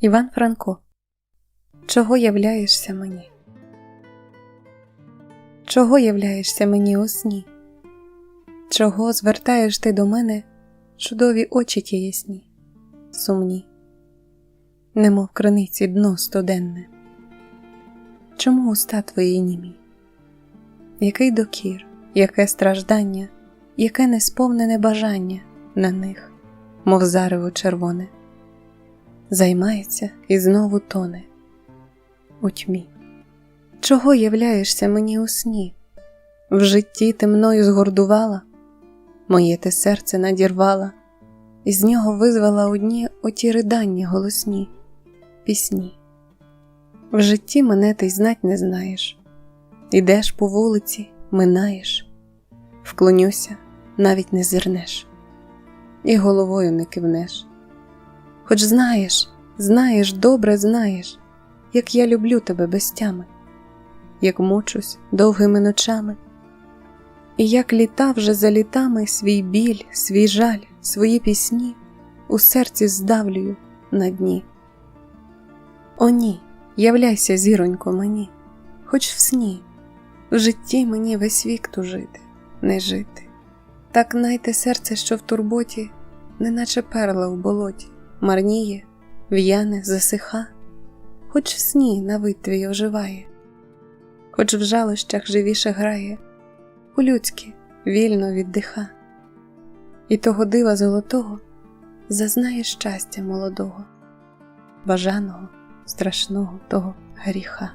Іван Франко. Чого являєшся мені? Чого являєшся мені у сні? Чого звертаєш ти до мене чудові очі ті ясні, сумні, немов криниці дно студенне? Чому уста твої німі? Який докір, яке страждання, яке несповнене бажання на них, мов зарево червоне, займається і знову тоне у тьмі. Чого являєшся мені у сні? В житті ти мною згордувала, моє ти серце надірвала, і з нього визвала одні оті ридання голосні, пісні. В житті мене ти знать не знаєш, ідеш по вулиці, минаєш, вклонюся, навіть не зирнеш, і головою не кивнеш. Хоч знаєш, знаєш, добре знаєш, як я люблю тебе без тями, як мучусь довгими ночами, і як літа вже за літами свій біль, свій жаль, свої пісні у серці здавлюю на дні. О, ні, являйся, зіронько, мені, хоч в сні, в житті мені весь вік тужити, не жити. Так найте серце, що в турботі, неначе перла в болоті, марніє, в'яне, засиха, хоч в сні на вид твій оживає, хоч в жалощах живіше грає, у людськи вільно віддиха, і того дива золотого зазнає щастя молодого, бажаного, страшного того гріха.